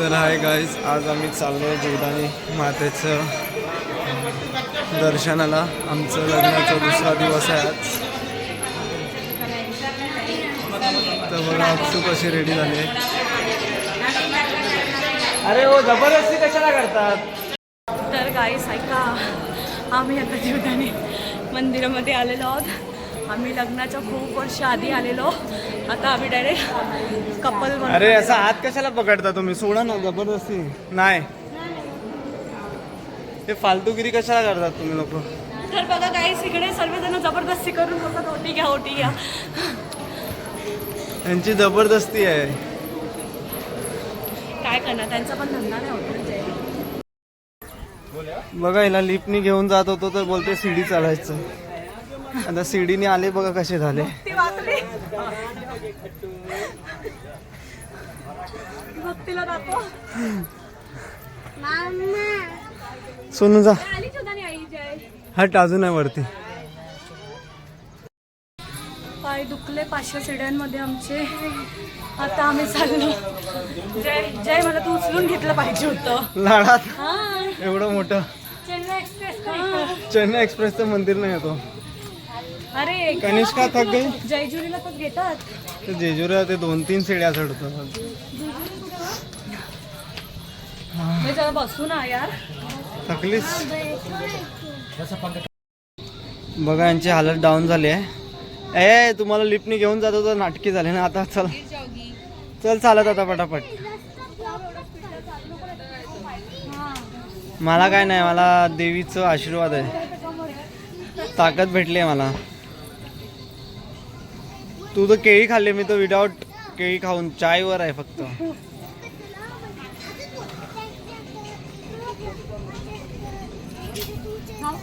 तर hi guys आज आम्ही चाललो जीवदानी मातेचं दर्शनाला. आमचं लग्नाचा दुसरा दिवस आहे आज. तर बघा अक्षू कशी रेडी झाली अरे हो जबरदस्ती कशाला करतात? तर गाईस ऐका. आम्ही आता जीवदानी मंदिरामध्ये आलेलो आहोत. आम्ही लग्नाच्या खूप वर्ष आधी आलेलो. आता आम्ही डायरेक्ट कपल अरे असा हात कशाला पकडता तुम्ही? सोडा ना जबरदस्ती. नाही. हे फालतूगिरी कशाला करतात तुम्ही लोक? तर बघा गाईस इकडे सर्वजण जबरदस्ती करून बोलतात ओटी घ्या ओटी घ्या. यांची जबरदस्ती आहे. काय करणार? त्यांचा पण धंदा नाही होत बघा हिला लिफ्टनी घेऊन जात होतो तर बोलते सीडी चालायचं. आता सीडीने आले बघा कसे झाले. सोनू जा. हट अजून आहे वरती. पाय दुखले पाचशे सिड्यांमध्ये आमचे. आता आम्ही चाललो. जय जय मला तू उचलून घेतलं पाहिजे होतं. लाडात हा. एवढं मोठं. चेन्नई एक्सप्रेस चेन्नई एक्सप्रेसचं मंदिर नाही येतो अरे कनिष्का थक गई? जयजुरीला पण घेतात? तर जेजुरीला ते दोन तीन शिड्या चढतात मी जरा बसू ना यार. थकलीस? बघा यांची हालत डाऊन झाली आहे. ए तुम्हाला लिफ्टनी घेऊन जातो तर नाटकी झाले ना आता चल. चल चालत आता पटापट. मला काय नाही मला देवीचं आशीर्वाद आहे. ताकद भेटली आहे मला. तू तर केळी खाल्ली मी तर विदाऊट केळी खाऊन चायवर आहे फक्त.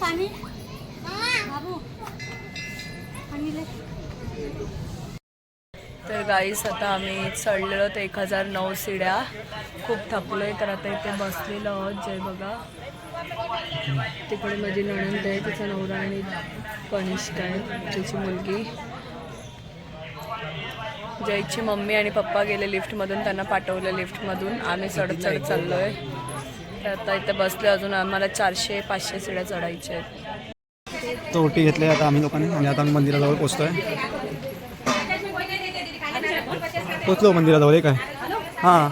पाणी? तर गाईस आता आम्ही चढलेलो तर एक हजार नऊ सिड्या. खूप थकलोय तर आता इथे बसलेलो आहोत जय बघा. तिकडे माझी नणंद आहे तिचा नवरा आणि कनिष्क आहे तिची मुलगी. जयची मम्मी आणि पप्पा गेले लिफ्टमधून त्यांना पाठवलं लिफ्टमधून. आम्ही चढत चढत चाललो आहे तर आता इथे बसले अजून. आम्हाला चारशे पाचशे सिड्या चढायच्या आहेत. तो ओटी घेतली आता आम्ही लोकांनी आणि आता आम्ही मंदिराजवळ पोचतोय. पोचलो मंदिराजवळ हे काय? हां.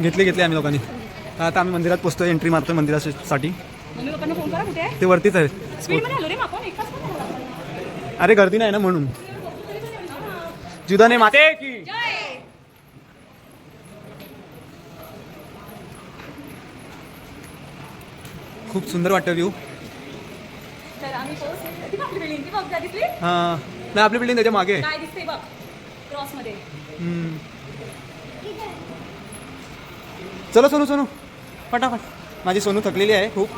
घेतली घेतली आम्ही लोकांनी. आता आम्ही मंदिरात पोचतोय एंट्री मारतोय मंदिरासाठी. मम्मी पप्पांना फोन करा कुठे? आहे ते वरतीच आहे. अरे गर्दी नाही ना म्हणून. जुदाने माते की. खूप सुंदर वाटतं व्ह्यू तर आम्ही पोहोचलो. ती बघ आपली बिल्डिंग ती बघ त्या दिसली हा. नाही आपली बिल्डिंग त्याच्यामागे. चलो सोनू सोनू. फटाफट. माझी सोनू थकलेली आहे खूप.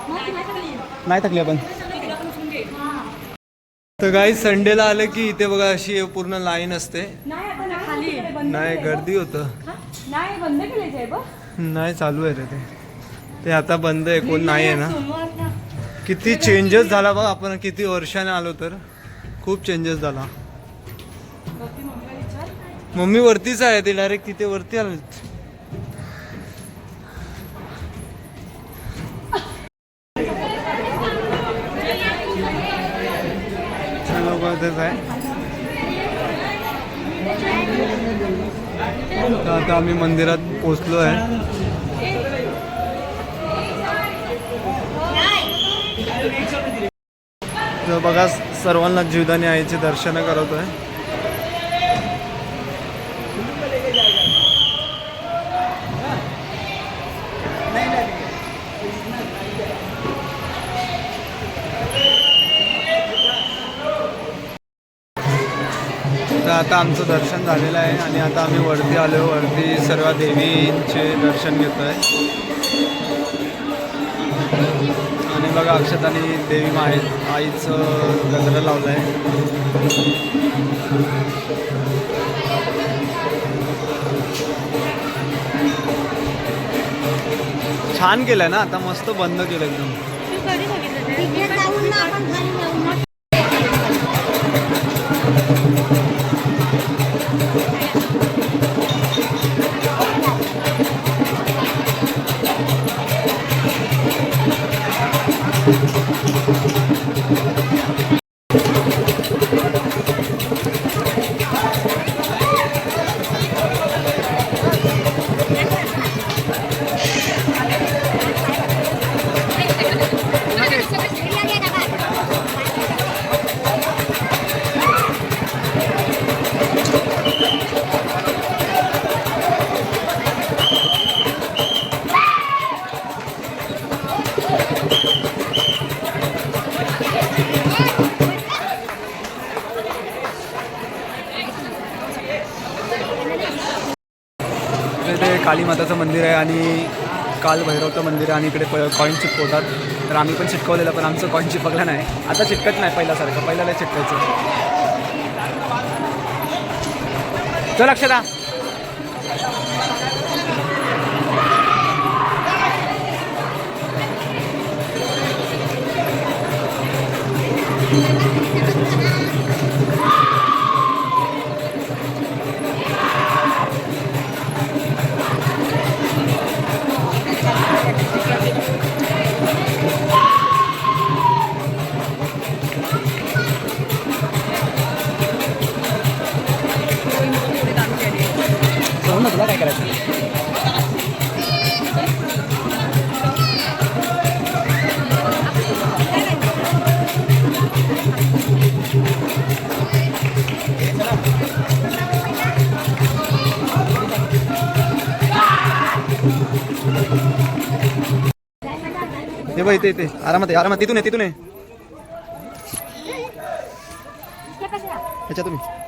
नाही थकली आपण. तर काही संडेला आलं की इथे बघा अशी पूर्ण लाईन असते. नाही गर्दी होतं? नाही चालू आहे रे ते. ते आता बंद आहे कोण नाही आहे ना. किती चेंजेस झाला बघ आपण किती वर्षाने आलो तर. खूप चेंजेस झाला. मम्मी वरतीच आहे ते डायरेक्ट तिथे वरती आलो तेच आहे तर आता आम्ही मंदिरात पोचलो आहे. तर बघा सर्वांना जीवदानी आईचे दर्शन करवतोय आहे आता आमचं दर्शन झालेलं आहे आणि आता आम्ही वरती आलो. वरती सर्व देवींचे दर्शन घेतो आहे आणि बघा अक्षताने देवी माई आईचं गजरा लावलं आहे छान केलं ना? आता मस्त बंद केलं एकदम. मंदिर आहे आणि काल भैरवचं मंदिर आहे आणि इकडे कॉईन चिपकवतात. तर आम्ही पण चिटकवलेलं पण आमचं कॉईन चिपकलं नाही. आता चिटकत नाही पहिल्यासारखं. पहिल्याला चिटकायचं चल अक्षदा you. हे बघ इथे इथे. आरामात आहे आरामात. तिथून आहे तिथून आहे ह्याच्या तुम्ही.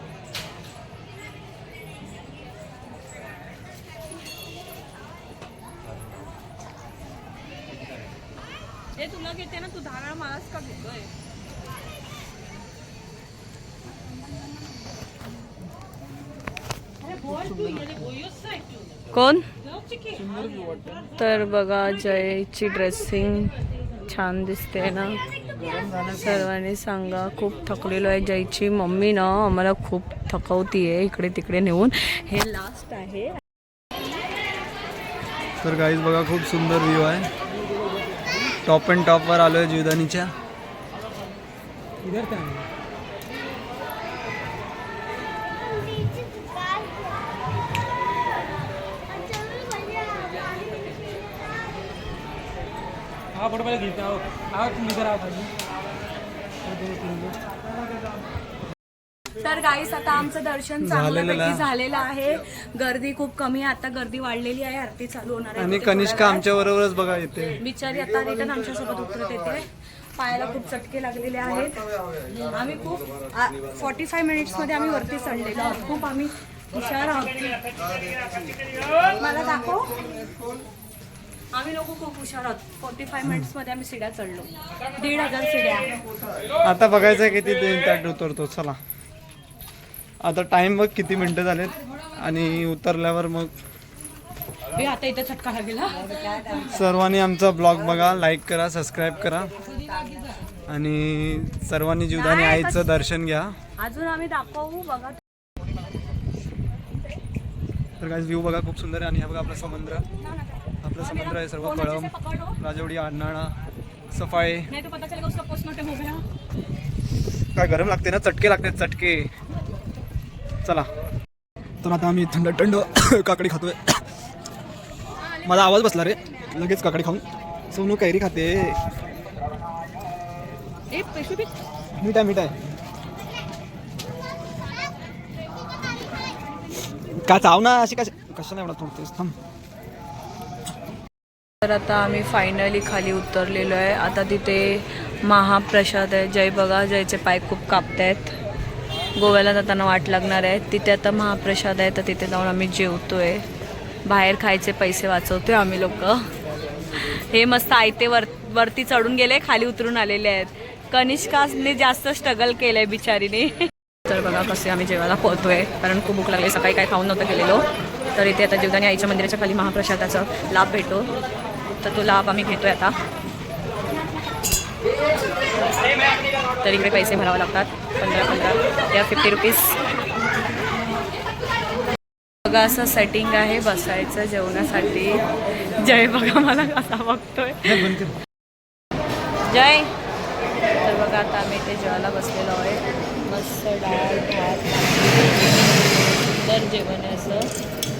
हे तुला घेते ना तू दहा वेळा मलाच का घेतोय? कोण? तर बघा जयची ड्रेसिंग छान दिसते ना. सर्वांनी सांगा खूप थकलेलो आहे जयची मम्मी ना. आम्हाला खूप थकवतीये इकडे तिकडे नेऊन. हे लास्ट आहे. तर गाईज बघा खूप सुंदर व्ह्यू आहे. टॉप अँड टॉपवर आलो आहे जुदानीच्या फ़ोटो पहिले घेता आहोत तुम्ही जरा तर गाईस आता आमचं दर्शन. चांगल्यापैकी झालेलं आहे. गर्दी खूप कमी आहे. आता गर्दी वाढलेली आहे. आरती चालू होणार आहे. आणि कनिष्का आमच्या बरोबरच बघा येते. बिचारी आता रिटर्न आमच्यासोबत उतरत येते. पायाला खूप चटके लागलेले आहेत. आम्ही खूप फॉर्टी फाय मिनिट्समध्ये आम्ही वरती चढलेलो आहोत. खूप आम्ही हुशार आहोत. मला दाखव. आम्ही लोक खूप हुशार आहोत. फोर्टी फाय मिनिट्समध्ये आम्ही सिड्या चढलो. दीड हजार सिड्या. आता बघायचं किती ते त्यात उतरतो. चला. आता टाइम बघ किती मिनिटं झालेत. आणि उतरल्यावर मग हे आता इथे चटका लागेला सर्वांनी आमचा ब्लॉग बघा लाईक करा सबस्क्राईब करा. आणि सर्वांनी जीवदानी आईचं दर्शन घ्या. अजून आम्ही दाखवू बघा. तर काय व्ह्यू बघा खूप सुंदर आहे. आणि हा बघा आपला समुद्र. आपलं समुद्र आहे सर्व कळम. राजवडी आडनाळा सफाळे. हो. काय गरम लागते ना? चटके लागते चटके. चला. तर आता आम्ही थंड थंड काकडी खातोय. माझा आवाज बसला रे. लगेच काकडी खाऊन. सोनू कैरी खाते. मीठ आहे मीठ आहे. का चाव ना अशी कशा? कशा नाही म्हणत थोडतेस थांब. तर आता आम्ही फायनली खाली उतरलेलो आहे. आता तिथे महाप्रसाद आहे. जय बघा जयचे पाय खूप कापतायत. गोव्याला जाताना वाट लागणार आहे. तिथे आता महाप्रसाद आहे तर तिथे जाऊन आम्ही जेवतोय. बाहेर खायचे पैसे वाचवतोय आम्ही लोक. हे मस्त आयते वर वरती चढून गेले खाली उतरून आलेले आहेत. कनिष्काने जास्त स्ट्रगल केलंय बिचारीने. तर बघा कसे आम्ही जेवायला पोहतोय कारण खूप भूक लागली सकाळी काय खाऊन नव्हतं गेलेलो. तर इथे आता जीवदानी आईच्या मंदिराच्या खाली महाप्रसादाचा लाभ भेटतो. तर तो लाभ आम्ही घेतोय आता. तर इकडे पैसे भरावे लागतात. पंधरा पंधरा. या फिफ्टी रुपीज बघा असं सेटिंग आहे बसायचं जेवणासाठी. जय बघा मला कसा बघतोय. जय. तर बघा आता आम्ही इथे जेवायला बसलेलो आहे. मस्त डाळ भात सुंदर जेवण आहे असं.